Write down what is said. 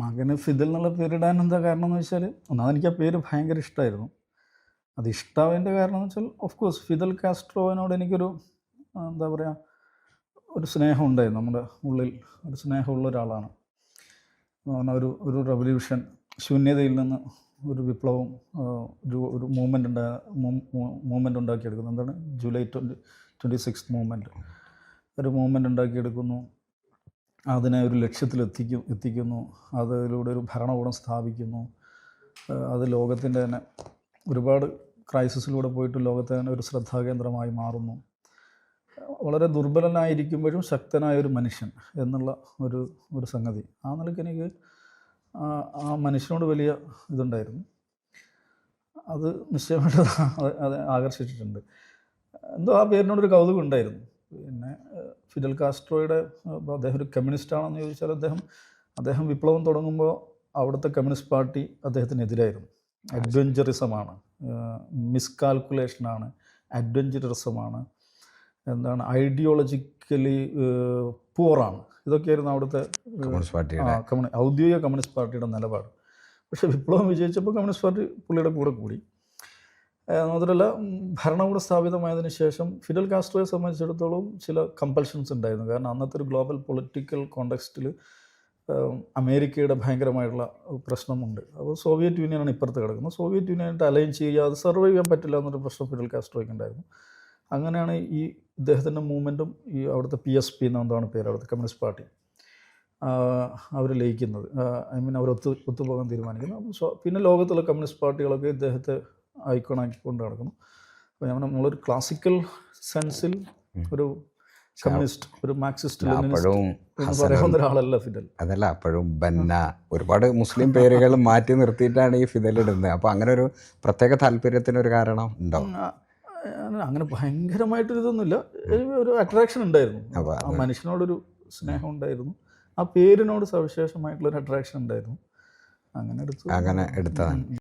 മകന് ഫിദൽ എന്നുള്ള പേരിടാൻ എന്താ കാരണം എന്ന് വെച്ചാൽ ഒന്നാമത് എനിക്ക് ആ പേര് ഭയങ്കര ഇഷ്ടമായിരുന്നു അത് ഇഷ്ടാവതിന്റെ കാരണം എന്ന് വെച്ചാൽ ഓഫ് കോഴ്സ് ഫിദൽ കാസ്ട്രോവിനോട് എനിക്കൊരു എന്താ പറയുക ഒരു സ്നേഹം ഉണ്ടായിരുന്നു നമ്മുടെ ഉള്ളിൽ ഒരു സ്നേഹമുള്ള ഒരാളാണ്. പറഞ്ഞാൽ ഒരു ഒരു റെവല്യൂഷൻ ശൂന്യതയിൽ നിന്ന് ഒരു വിപ്ലവം ഒരു ഒരു മൂവ്മെന്റ് ഉണ്ടാ മൂവ്മെന്റ് ഉണ്ടാക്കിയെടുക്കുന്നു. എന്താണ്? July twenty twenty six movement ഒരു മൂവ്മെന്റ് ഉണ്ടാക്കിയെടുക്കുന്നു. അതിനെ ഒരു ലക്ഷ്യത്തിൽ എത്തിക്കും എത്തിക്കുന്നു. അതിലൂടെ ഒരു ഭരണകൂടം സ്ഥാപിക്കുന്നു. അത് ലോകത്തിന്റെ തന്നെ ഒരുപാട് ക്രൈസിസിലൂടെ പോയിട്ട് ലോകത്തെ തന്നെ ഒരു ശ്രദ്ധാകേന്ദ്രമായി മാറുന്നു. വളരെ ദുർബലനായിരിക്കുമ്പോഴും ശക്തനായ ഒരു മനുഷ്യൻ എന്നുള്ള ഒരു ഒരു സംഗതി. ആ നിലയ്ക്ക് എനിക്ക് ആ- മനുഷ്യനോട് വലിയ ഇതുണ്ടായിരുന്നു. അത് നിശ്ചയമായിട്ട് അത് ആകർഷിച്ചിട്ടുണ്ട്. എന്തോ ആ പേരിനോടൊരു കൗതുകം ഉണ്ടായിരുന്നു. പിന്നെ ഫിദൽ ഫിഡൽ കാസ്ട്രോയുടെ അദ്ദേഹം ഒരു കമ്മ്യൂണിസ്റ്റ് ആണെന്ന് ചോദിച്ചാൽ അദ്ദേഹം അദ്ദേഹം വിപ്ലവം തുടങ്ങുമ്പോൾ അവിടുത്തെ കമ്മ്യൂണിസ്റ്റ് പാർട്ടി അദ്ദേഹത്തിനെതിരായിരുന്നു. അഡ്വഞ്ചറിസമാണ്. മിസ്കാൽക്കുലേഷനാണ് അഡ്വഞ്ചറിസമാണ്. എന്താണ് ഐഡിയോളജിക്കലി പൂറാണ് ഇതൊക്കെയായിരുന്നു അവിടുത്തെ കമ്മ്യൂണിസ്റ്റ് പാർട്ടിയുടെ കമ്മ്യൂണി ഔദ്യോഗിക കമ്മ്യൂണിസ്റ്റ് പാർട്ടിയുടെ നിലപാട്. പക്ഷേ വിപ്ലവം വിജയിച്ചപ്പോൾ കമ്മ്യൂണിസ്റ്റ് പാർട്ടി പുള്ളിയുടെ കൂടെ കൂടി. മാത്രമല്ല ഭരണകൂട സ്ഥാപിതമായതിനു ശേഷം ഫിഡൽ കാസ്ട്രോയെ സംബന്ധിച്ചിടത്തോളം ചില കമ്പൽഷൻസ് ഉണ്ടായിരുന്നു. കാരണം അന്നത്തെ ഒരു ഗ്ലോബൽ പൊളിറ്റിക്കൽ കോണ്ടെക്സ്റ്റിൽ അമേരിക്കയുടെ ഭയങ്കരമായിട്ടുള്ള പ്രശ്നമുണ്ട്. അപ്പോൾ സോവിയറ്റ് യൂണിയനാണ് ഇപ്പുറത്ത് കിടക്കുന്നത്. സോവിയറ്റ് യൂണിയനായിട്ട് അലൈൻ ചെയ്യാതെ സർവൈവ് ചെയ്യാൻ പറ്റില്ല എന്നൊരു പ്രശ്നം ഫിഡൽ കാസ്ട്രോയ്ക്ക് ഉണ്ടായിരുന്നു. അങ്ങനെയാണ് ഈ ഇദ്ദേഹത്തിന്റെ മൂവ്മെന്റും ഈ അവിടുത്തെ പി എസ് പി എന്നെന്താണ് പേര് അവിടുത്തെ കമ്മ്യൂണിസ്റ്റ് പാർട്ടി അവർ ലയിക്കുന്നത്. ഐ മീൻ അവർ ഒത്തു ഒത്തുപോകാൻ തീരുമാനിക്കുന്നു അപ്പോൾ പിന്നെ ലോകത്തുള്ള കമ്മ്യൂണിസ്റ്റ് പാർട്ടികളൊക്കെ ഇദ്ദേഹത്തെ ഐക്കോണാക്കി കൊണ്ട് നടക്കുന്നു. അപ്പോൾ ഞാൻ നമ്മളൊരു ക്ലാസിക്കൽ സെൻസിൽ ഒരു കമ്മ്യൂണിസ്റ്റ് ഒരു മാർക്സിസ്റ്റ് പറയാവുന്ന ഒരാളല്ല ഫിദൽ. അതല്ല അപ്പോഴും ബന്ന ഒരുപാട് മുസ്ലിം പേരുകൾ മാറ്റി നിർത്തിയിട്ടാണ് ഈ ഫിദൽ ഇടുന്നത്. അപ്പോൾ അങ്ങനെ ഒരു പ്രത്യേക താല്പര്യത്തിന് ഒരു കാരണം ഉണ്ടോ? അങ്ങനെ ഭയങ്കരമായിട്ടൊരു ഇതൊന്നുമില്ല ഒരു- അട്രാക്ഷൻ ഉണ്ടായിരുന്നു. ആ മനുഷ്യനോടൊരു സ്നേഹം ഉണ്ടായിരുന്നു. ആ പേരിനോട് സവിശേഷമായിട്ടുള്ള ഒരു അട്രാക്ഷൻ ഉണ്ടായിരുന്നു. അങ്ങനെ എടുത്തു. അങ്ങനെ എടുത്തതാണ്.